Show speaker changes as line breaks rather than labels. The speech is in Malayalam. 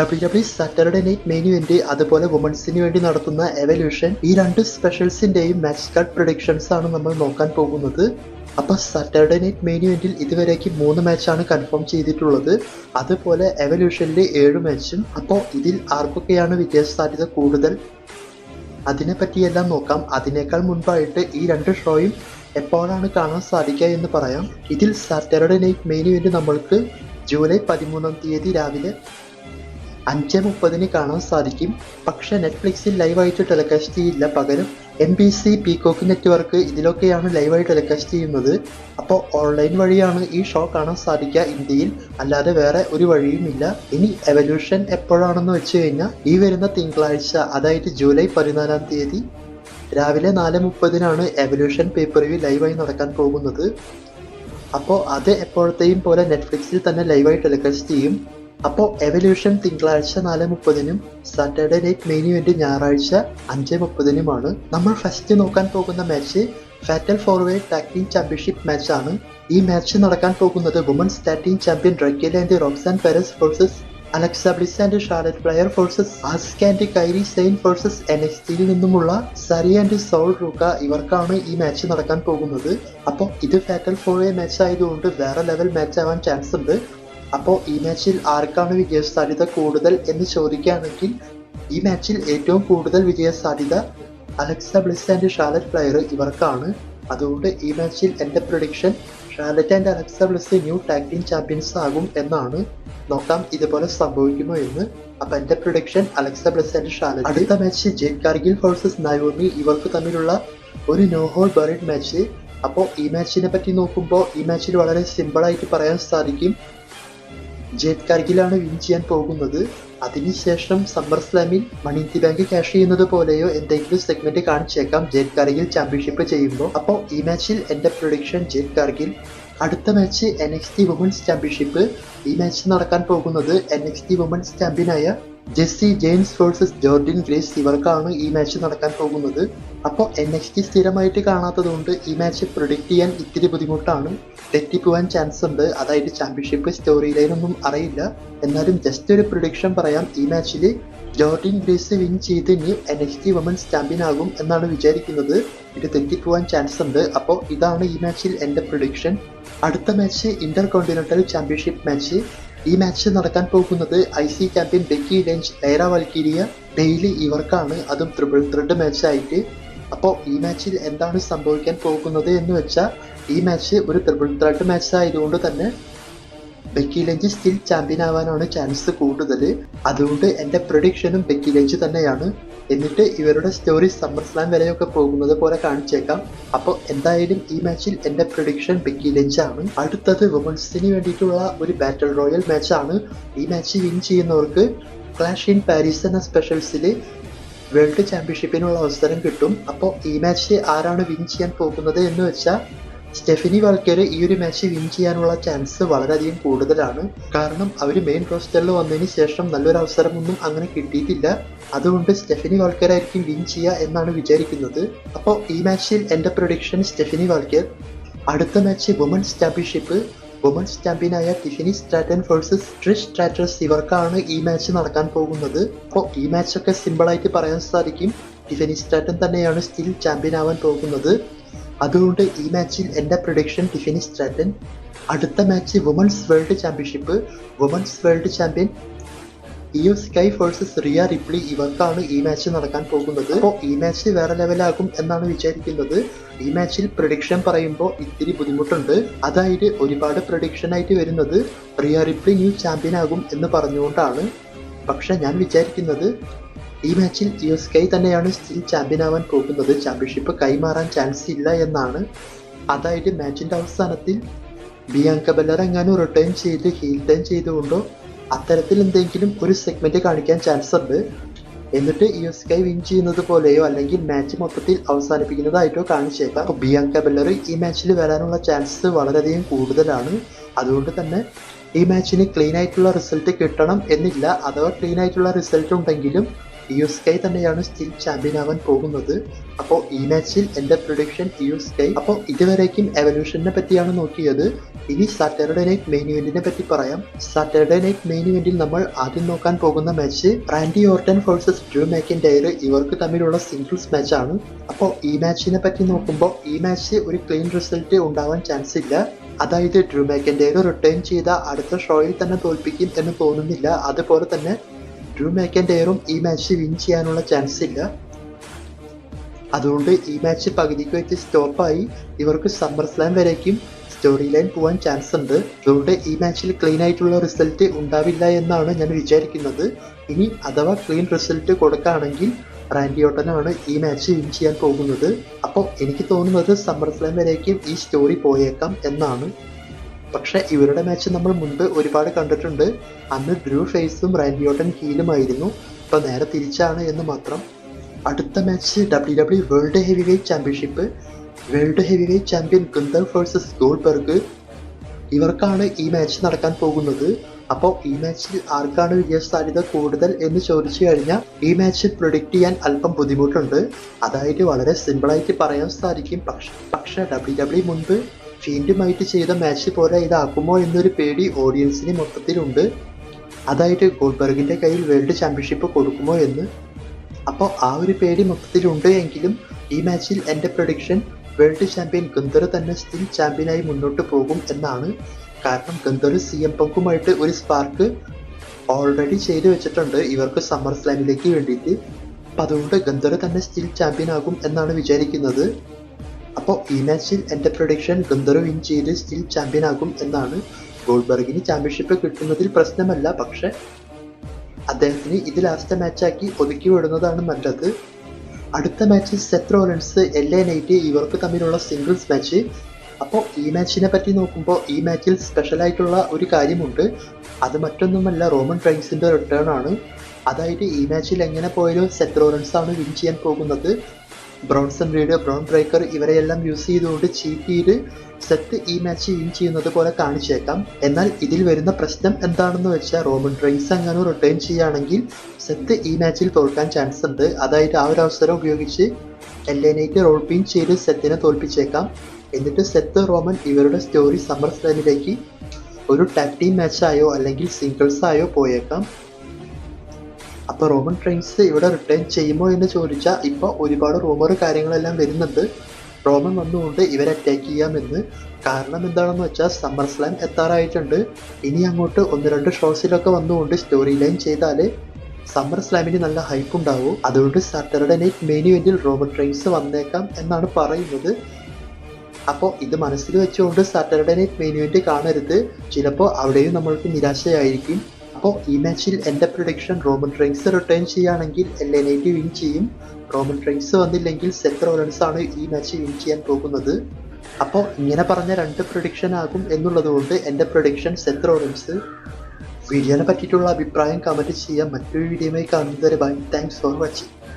W W Saturday night main event അതുപോലെ വുമൺസിന് വേണ്ടി നടത്തുന്ന എവല്യൂഷൻ ഈ രണ്ട് സ്പെഷ്യൽസിന്റെയും മാച്ച് കാർഡ് പ്രൊഡിക്ഷൻസ് ആണ് നമ്മൾ നോക്കാൻ പോകുന്നത്. അപ്പൊ സാറ്റർഡേ നൈറ്റ് മെയിൻ ഇവന്റിൽ ഇതുവരേക്ക് മൂന്ന് മാച്ചാണ് കൺഫേം ചെയ്തിട്ടുള്ളത്. അതുപോലെ എവല്യൂഷനിലെ ഏഴ് മാച്ചും അപ്പോൾ ഇതിൽ ആർക്കൊക്കെയാണ് വിജയ സാധ്യത കൂടുതൽ? അതിനെ പറ്റിയെല്ലാം നോക്കാം. അതിനേക്കാൾ മുൻപായിട്ട് ഈ രണ്ട് ഷോയും എപ്പോഴാണ് കാണാൻ സാധിക്കുക എന്ന് പറയാം. ഇതിൽ സാറ്റർഡേ നൈറ്റ് മെയിൻ ഇവന്റ് നമ്മൾക്ക് ജൂലൈ പതിമൂന്നാം തീയതി രാവിലെ അഞ്ച് മുപ്പതിന് കാണാൻ സാധിക്കും. പക്ഷെ നെറ്റ്ഫ്ലിക്സിൽ ലൈവായിട്ട് ടെലികാസ്റ്റ് ചെയ്യില്ല. പകരം M B C peacock network ഇതിലൊക്കെയാണ് ലൈവായി ടെലികാസ്റ്റ് ചെയ്യുന്നത്. അപ്പോൾ ഓൺലൈൻ വഴിയാണ് ഈ ഷോ കാണാൻ സാധിക്കുക ഇന്ത്യയിൽ. അല്ലാതെ വേറെ ഒരു വഴിയുമില്ല. ഇനി എവല്യൂഷൻ എപ്പോഴാണെന്ന് വെച്ച് കഴിഞ്ഞാൽ ഈ വരുന്ന തിങ്കളാഴ്ച അതായത് ജൂലൈ പതിനാലാം തീയതി രാവിലെ നാല് മുപ്പതിനാണ് എവല്യൂഷൻ പേപ്പർ വ്യൂ ലൈവായി നടക്കാൻ പോകുന്നത്. അപ്പോൾ അത് എപ്പോഴത്തെയും പോലെ നെറ്റ്ഫ്ലിക്സിൽ തന്നെ ലൈവായി ടെലികാസ്റ്റ് ചെയ്യും. അപ്പോൾ എവല്യൂഷൻ തിങ്കളാഴ്ച നാല് മുപ്പതിനും സാറ്റർഡേ നൈറ്റ് മെയിൻ ഇവന്റ് ഞായറാഴ്ച അഞ്ച് മുപ്പതിനുമാണ്. നമ്മൾ ഫസ്റ്റ് നോക്കാൻ പോകുന്ന match fatal four way tag team championship മാച്ചാണ് ഈ മാച്ച് നടക്കാൻ പോകുന്നത് women's tag team champion ഡ്രക്കേൽ and Roxanne Perez versus Alexa Bliss and Charlotte Flair versus Asuka and Kairi Sane versus N X ടിയിൽ നിന്നുമുള്ള സരി ആൻഡ് സോൾ റൂക്ക ഇവർക്കാണ് ഈ മാച്ച് നടക്കാൻ പോകുന്നത്. അപ്പോൾ ഇത് ഫാറ്റൽ ഫോർവേ മാച്ച് ആയതുകൊണ്ട് വേറെ ലെവൽ മാച്ച് ആവാൻ ചാൻസ് ഉണ്ട്. അപ്പോൾ ഈ മാച്ചിൽ ആർക്കാണ് വിജയ സാധ്യത കൂടുതൽ എന്ന് ചോദിക്കുകയാണെങ്കിൽ ഈ മാച്ചിൽ ഏറ്റവും കൂടുതൽ വിജയ സാധ്യത Alexa Bliss and Charlotte Flair ഇവർക്കാണ്. അതുകൊണ്ട് ഈ മാച്ചിൽ എന്റെ prediction Charlotte and Alexa Bliss new tag team champions ആകും എന്നാണ്. നോക്കാം ഇതുപോലെ സംഭവിക്കുമോ എന്ന്. അപ്പൊ എന്റെ prediction Alexa Bliss and Charlotte. അടുത്ത match Jade Cargill versus Naomi ഇവർക്ക് തമ്മിലുള്ള ഒരു നോ ഹോൾ ബറിഡ് മാച്ച് അപ്പോൾ ഈ മാച്ചിനെ പറ്റി നോക്കുമ്പോൾ ഈ മാച്ചിൽ വളരെ സിമ്പിൾ ആയിട്ട് പറയാൻ സാധിക്കും. ജെറ്റ് കാർഗിലാണ് വിൻ ചെയ്യാൻ പോകുന്നത്. അതിനുശേഷം summer സ്ലാമിൽ money in the bank cash ചെയ്യുന്നത് പോലെയോ എന്തെങ്കിലും സെഗ്മെന്റ് കാണിച്ചേക്കാം. ജെറ്റ് കാർഗിൽ ചാമ്പ്യൻഷിപ്പ് ചെയ്യുമ്പോൾ. അപ്പോൾ ഈ മാച്ചിൽ എന്റെ പ്രൊഡിക്ഷൻ ജെറ്റ് കാർഗിൽ അടുത്ത match N X T women's championship ഈ മാച്ച് നടക്കാൻ പോകുന്നത് എൻ എക്സ് ടി വുമൻസ് ചാമ്പ്യനായ Jacy Jayne versus Jordynne Grace ഇവർക്കാണ് ഈ മാച്ച് നടക്കാൻ പോകുന്നത്. അപ്പോൾ എൻ എക്സ് ടി സ്ഥിരമായിട്ട് കാണാത്തതുകൊണ്ട് ഈ മാച്ച് പ്രൊഡിക്റ്റ് ചെയ്യാൻ ഇത്തിരി ബുദ്ധിമുട്ടാണ്. തെറ്റിപ്പോവാൻ ചാൻസ് ഉണ്ട്. അതായത് ചാമ്പ്യൻഷിപ്പ് സ്റ്റോറി ലൈനൊന്നും അറിയില്ല. എന്നാലും ജസ്റ്റ് ഒരു പ്രൊഡിക്ഷൻ പറയാം. ഈ മാച്ചിൽ ജോർഡിൻ ഗ്രേസ് വിൻ ചെയ്ത് ഇനി N X T women's champion ആകും എന്നാണ് വിചാരിക്കുന്നത്. ഇത് തെറ്റിപ്പോവാൻ ചാൻസ് ഉണ്ട്. അപ്പോൾ ഇതാണ് ഈ മാച്ചിൽ എന്റെ പ്രൊഡിക്ഷൻ അടുത്ത match intercontinental championship match ഈ മാച്ച് നടക്കാൻ പോകുന്നത് I C champion Becky Lynch Lyra Valkyria Bayley ഇവർക്കാണ്. അതും ത്രിബിൾ ത്രെഡ് മാച്ച് ആയിട്ട്. അപ്പോൾ ഈ മാച്ചിൽ എന്താണ് സംഭവിക്കാൻ പോകുന്നത് എന്ന് വെച്ചാൽ ഈ മാച്ച് ഒരു ത്രിബിൾ ത്രഡ് മാച്ച് ആയതുകൊണ്ട് തന്നെ ബെക്കി ലെഞ്ച് സ്റ്റിൽ ചാമ്പ്യൻ ആവാനാണ് ചാൻസ് കൂടുതൽ അതുകൊണ്ട് എന്റെ പ്രൊഡിക്ഷനും ബെക്കി ലെഞ്ച് തന്നെയാണ്. എന്നിട്ട് ഇവരുടെ സ്റ്റോറി സമ്മർ സ്ലാം വരെയൊക്കെ പോകുന്നത് പോലെ കാണിച്ചേക്കാം. അപ്പോൾ എന്തായാലും ഈ മാച്ചിൽ എന്റെ പ്രൊഡിക്ഷൻ ബിക്കി ലഞ്ച് ആണ്. അടുത്തത് വുമൺസിന് വേണ്ടിയിട്ടുള്ള ഒരു ബാറ്റിൽ റോയൽ മാച്ചാണ് ഈ മാച്ച് വിൻ ചെയ്യുന്നവർക്ക് ക്ലാഷ് ഇൻ പാരീസ് എന്ന സ്പെഷ്യൽസിൽ വേൾഡ് ചാമ്പ്യൻഷിപ്പിനുള്ള അവസരം കിട്ടും. അപ്പോൾ ഈ മാച്ച് ആരാണ് വിൻ ചെയ്യാൻ പോകുന്നത് എന്ന് വെച്ചാൽ സ്റ്റെഫിനി വാൽക്കേര് ഈ ഒരു മാച്ച് വിൻ ചെയ്യാനുള്ള ചാൻസ് വളരെയധികം കൂടുതലാണ്. കാരണം അവർ മെയിൻ റോസ്റ്ററിൽ വന്നതിന് ശേഷം നല്ലൊരു അവസരമൊന്നും അങ്ങനെ കിട്ടിയിട്ടില്ല. അതുകൊണ്ട് സ്റ്റെഫിനി വാൾക്കർ ആയിരിക്കും വിൻ ചെയ്യുക എന്നാണ് വിചാരിക്കുന്നത്. അപ്പോൾ ഈ മാച്ചിൽ എന്റെ പ്രൊഡിക്ഷൻ സ്റ്റെഫിനി വാൾക്കർ അടുത്ത മാച്ച് വുമൻസ് ചാമ്പ്യൻഷിപ്പ് വുമൻസ് ചാമ്പ്യനായ Tiffany Stratton versus Trish Stratus ഇവർക്കാണ് ഈ മാച്ച് നടക്കാൻ പോകുന്നത്. അപ്പോൾ ഈ മാച്ചൊക്കെ സിമ്പിളായിട്ട് പറയാൻ സാധിക്കും. ടിഫിനി സ്ട്രാറ്റൻ തന്നെയാണ് സ്റ്റിൽ ചാമ്പ്യൻ ആവാൻ പോകുന്നത്. അതുകൊണ്ട് ഈ മാച്ചിൽ എന്റെ പ്രൊഡിക്ഷൻ ടിഫിനി സ്ട്രാറ്റൻ. അടുത്ത match women's world championship women's world champion Iyo Sky versus Rhea Ripley ഇവർക്കാണ് ഈ മാച്ച് നടക്കാൻ പോകുന്നത്. അപ്പോൾ ഈ മാച്ച് വേറെ ലെവലാകും എന്നാണ് വിചാരിക്കുന്നത്. ഈ മാച്ചിൽ പ്രഡിക്ഷൻ പറയുമ്പോൾ ഇത്തിരി ബുദ്ധിമുട്ടുണ്ട്. അതായത് ഒരുപാട് പ്രഡിക്ഷൻ ആയിട്ട് വരുന്നത് റിയ റിപ്ലി ന്യൂ ചാമ്പ്യൻ ആകും എന്ന് പറഞ്ഞുകൊണ്ടാണ്. പക്ഷെ ഞാൻ വിചാരിക്കുന്നത് ഈ മാച്ചിൽ യു സ്കൈ തന്നെയാണ് സ്റ്റിൽ ചാമ്പ്യൻ ആവാൻ പോകുന്നത്. ചാമ്പ്യൻഷിപ്പ് കൈമാറാൻ ചാൻസ് ഇല്ല എന്നാണ്. അതായത് മാച്ചിന്റെ അവസാനത്തിൽ ബിയാങ്ക ബെല്ലർ എങ്ങാനും റിട്ടേൺ ചെയ്ത് ഹീൽ ടേൺ ചെയ്തുകൊണ്ടോ അത്തരത്തിൽ എന്തെങ്കിലും ഒരു സെഗ്മെന്റ് കാണിക്കാൻ ചാൻസ് ഉണ്ട്. എന്നിട്ട് യു എസ് കൈ വിൻ ചെയ്യുന്നത് പോലെയോ അല്ലെങ്കിൽ മാച്ച് മൊത്തത്തിൽ അവസാനിപ്പിക്കുന്നതായിട്ടോ കാണിച്ചേക്കാം. അപ്പോൾ ബിയാങ്ക ബെല്ലറി ഈ മാച്ചിൽ വരാനുള്ള ചാൻസ് വളരെയധികം കൂടുതലാണ്. അതുകൊണ്ട് തന്നെ ഈ മാച്ചിന് ക്ലീൻ ആയിട്ടുള്ള റിസൾട്ട് കിട്ടണം എന്നില്ല. അഥവാ ക്ലീൻ ആയിട്ടുള്ള റിസൾട്ട് ഉണ്ടെങ്കിലും ഇയു സ്കൈ തന്നെയാണ് സ്റ്റിൽ ചാമ്പ്യൻ ആവാൻ പോകുന്നത്. അപ്പോൾ ഈ മാച്ചിൽ എന്റെ പ്രൊഡിക്ഷൻ ഇയു സ്കൈ അപ്പോൾ ഇതുവരേക്കും എവല്യൂഷനെ പറ്റിയാണ് നോക്കിയത്. ഇനി സാറ്റർഡേ നൈറ്റ് മെയിൻ ഇവന്റിനെ പറ്റി പറയാം. സാറ്റർഡേ നൈറ്റ് മെയിൻ ഇവന്റിൽ നമ്മൾ ആദ്യം നോക്കാൻ പോകുന്ന match Randy Orton versus Drew McIntyre ഇവർക്ക് തമ്മിലുള്ള സിംഗിൾസ് മാച്ച് ആണ്. അപ്പോൾ ഈ മാച്ചിനെ പറ്റി നോക്കുമ്പോൾ ഈ മാച്ച് ഒരു ക്ലീൻ റിസൾട്ട് ഉണ്ടാവാൻ ചാൻസ് ഇല്ല. അതായത് ഡ്രൂ മാക്കിൻഡയർ റിട്ടേൺ ചെയ്ത അടുത്ത ഷോയിൽ തന്നെ തോൽപ്പിക്കും എന്ന് തോന്നുന്നില്ല. അതുപോലെ തന്നെ ഡ്രൂ മാക്കിൻഡയറും ഈ മാച്ച് വിൻ ചെയ്യാനുള്ള ചാൻസ് ഇല്ല. അതുകൊണ്ട് ഈ മാച്ച് പകുതിക്ക് വെച്ച് സ്റ്റോപ്പായി ഇവർക്ക് സമ്മർ സ്ലാം വരേക്കും സ്റ്റോറി ലൈൻ പോകാൻ ചാൻസ് ഉണ്ട്. അതുകൊണ്ട് ഈ മാച്ചിൽ ക്ലീൻ ആയിട്ടുള്ള റിസൾട്ട് ഉണ്ടാവില്ല എന്നാണ് ഞാൻ വിചാരിക്കുന്നത്. ഇനി അഥവാ ക്ലീൻ റിസൾട്ട് കൊടുക്കുകയാണെങ്കിൽ റാൻഡി ഓട്ടനാണ് ഈ മാച്ച് വിൻ ചെയ്യാൻ പോകുന്നത്. അപ്പോൾ എനിക്ക് തോന്നുന്നത് സമ്മർ സ്ലാം വരേക്കും ഈ സ്റ്റോറി പോയേക്കാം എന്നാണ്. പക്ഷെ ഇവരുടെ മാച്ച് നമ്മൾ മുൻപ് ഒരുപാട് കണ്ടിട്ടുണ്ട്. അന്ന് ഡ്രൂ ഫേസും റാൻഡിയോട്ടൻ ഹീലും ആയിരുന്നു. ഇപ്പൊ നേരെ തിരിച്ചാണ് എന്ന് മാത്രം. അടുത്ത match W W world heavyweight championship world heavyweight champion Gunther goal Goldberg ഇവർക്കാണ് ഈ മാച്ച് നടക്കാൻ പോകുന്നത്. അപ്പോൾ ഈ മാച്ചിൽ ആർക്കാണ് വിജയ സാധ്യത കൂടുതൽ എന്ന് ചോദിച്ചു കഴിഞ്ഞാൽ ഈ മാച്ച് പ്രൊഡിക്റ്റ് ചെയ്യാൻ അല്പം ബുദ്ധിമുട്ടുണ്ട്. അതായത് വളരെ സിമ്പിളായിട്ട് പറയാൻ സാധിക്കും. പക്ഷെ പക്ഷേ ഡബ്ല്യു ഡബ്ല്യു മുൻപ് ഫീൻഡുമായിട്ട് ചെയ്ത മാച്ച് പോലെ ഇതാക്കുമോ എന്നൊരു പേടി ഓഡിയൻസിന് മൊത്തത്തിലുണ്ട്. അതായിട്ട് ഗോൾബർഗിന്റെ കയ്യിൽ വേൾഡ് ചാമ്പ്യൻഷിപ്പ് കൊടുക്കുമോ എന്ന്. അപ്പോൾ ആ ഒരു പേടി മൊത്തത്തിലുണ്ട് എങ്കിലും ഈ മാച്ചിൽ എന്റെ പ്രൊഡിക്ഷൻ വേൾഡ് ചാമ്പ്യൻ ഗന്ധർ തന്നെ സ്റ്റിൽ ചാമ്പ്യനായി മുന്നോട്ട് പോകും എന്നാണ്. കാരണം ഗന്ധർ സി എം പങ്കുമായിട്ട് ഒരു സ്പാർക്ക് ഓൾറെഡി ചെയ്തു വെച്ചിട്ടുണ്ട് ഇവർക്ക് സമ്മർ സ്ലാമിലേക്ക് വേണ്ടിയിട്ട്. അപ്പം അതുകൊണ്ട് ഗന്ധർ തന്നെ സ്റ്റിൽ ചാമ്പ്യൻ ആകും എന്നാണ് വിചാരിക്കുന്നത്. അപ്പോൾ ഈ മാച്ചിൽ എന്റെ പ്രൊഡിക്ഷൻ ഗന്ധർ വിൻ ചെയ്ത് സ്റ്റിൽ ചാമ്പ്യൻ ആകും എന്നാണ്. ഗോൾബർഗിന് ചാമ്പ്യൻഷിപ്പ് കിട്ടുന്നതിൽ പ്രശ്നമല്ല. പക്ഷെ അദ്ദേഹത്തിന് ഇത് ലാസ്റ്റ് മാച്ചാക്കി ഒതുക്കി വിടുന്നതാണ് നല്ലത്. അടുത്ത match Seth Rollins L A Knight ഇവർക്ക് തമ്മിലുള്ള സിംഗിൾസ് മാച്ച് അപ്പോൾ ഈ മാച്ചിനെ പറ്റി നോക്കുമ്പോൾ ഈ മാച്ചിൽ സ്പെഷ്യലായിട്ടുള്ള ഒരു കാര്യമുണ്ട്. അത് മറ്റൊന്നുമല്ല റോമൻ ട്രൈൻസിന്റെ റിട്ടേൺ ആണ്. അതായത് ഈ മാച്ചിൽ എങ്ങനെ പോയാലും സെത്ത് റോലൻസ് ആണ് വിൻ ചെയ്യാൻ പോകുന്നത്. ബ്രോൺസൺ റീഡ് ബ്രൗൺ ബ്രേക്കർ ഇവരെയെല്ലാം യൂസ് ചെയ്തുകൊണ്ട് ചീറ്റ് ചെയ്ത് സെറ്റ് ഈ മാച്ച് വിൻ ചെയ്യുന്നത് പോലെ കാണിച്ചേക്കാം. എന്നാൽ ഇതിൽ വരുന്ന പ്രശ്നം എന്താണെന്ന് വെച്ചാൽ റോമൻ റെയ്സ് അങ്ങനെ റിട്ടേൺ ചെയ്യുകയാണെങ്കിൽ സെറ്റ് ഈ മാച്ചിൽ തോൽക്കാൻ ചാൻസ് ഉണ്ട്. അതായത് ആ ഒരു അവസരം ഉപയോഗിച്ച് എല്ലേനേക്ക് റോൾ പിൻ ചെയ്ത് സെറ്റിനെ തോൽപ്പിച്ചേക്കാം. എന്നിട്ട് സെത്ത് റോമൻ ഇവരുടെ സ്റ്റോറി സമ്മർ സ്ലാമിലേക്ക് ഒരു ടാക് ടീം മാച്ചായോ അല്ലെങ്കിൽ സിംഗിൾസായോ പോയേക്കാം. അപ്പൊ റോമൻ ട്രെയിൻസ് ഇവിടെ റിട്ടേൺ ചെയ്യുമോ എന്ന് ചോദിച്ചാൽ ഇപ്പൊ ഒരുപാട് റൂമർ കാര്യങ്ങളെല്ലാം വരുന്നുണ്ട്. റോമൻ വന്നുകൊണ്ട് ഇവരെ അറ്റാക്ക് ചെയ്യാമെന്ന്. കാരണം എന്താണെന്ന് വെച്ചാൽ സമ്മർ സ്ലാം എത്താറായിട്ടുണ്ട്. ഇനി അങ്ങോട്ട് ഒന്ന് രണ്ട് ഷോസിലൊക്കെ വന്നുകൊണ്ട് സ്റ്റോറി ലൈൻ ചെയ്താൽ സമ്മർ സ്ലാമിന് നല്ല ഹൈപ്പ് ഉണ്ടാവും. അതുകൊണ്ട് സാറ്റർഡേ നൈറ്റ് മെയിൻ ഇവന്റിൽ റോമൻ ട്രെയിൻസ് വന്നേക്കാം എന്നാണ് പറയുന്നത്. അപ്പോൾ ഇത് മനസ്സിൽ വെച്ചുകൊണ്ട് സാറ്റർഡേ നൈറ്റ് മെയിൻ ഇവന്റ് കാണരുത്. ചിലപ്പോൾ അവിടെയും നമ്മൾക്ക് നിരാശയായിരിക്കും. അപ്പോൾ ഈ മാച്ചിൽ എന്റെ പ്രൊഡിക്ഷൻ റോബൻ റൈൻസ് റിട്ടേൺ ചെയ്യുകയാണെങ്കിൽ എൽ എൻ ഐ വിൻ ചെയ്യും. റോബൻ റൈൻസ് വന്നില്ലെങ്കിൽ സെത്ത് റോളൻസ് ആണ് ഈ മാച്ച് വിൻ ചെയ്യാൻ പോകുന്നത്. അപ്പോൾ ഇങ്ങനെ പറഞ്ഞ രണ്ട് പ്രൊഡിക്ഷൻ ആകും എന്നുള്ളത് കൊണ്ട് എന്റെ പ്രൊഡിക്ഷൻ സെത്ത് റോളൻസ് വീഡിയോനെ പറ്റിയിട്ടുള്ള അഭിപ്രായം കമന്റ് ചെയ്യാം മറ്റൊരു വീഡിയോയുമായി കാണുന്നതുവരെ ബൈ താങ്ക്സ് ഫോർ വാച്ചിങ്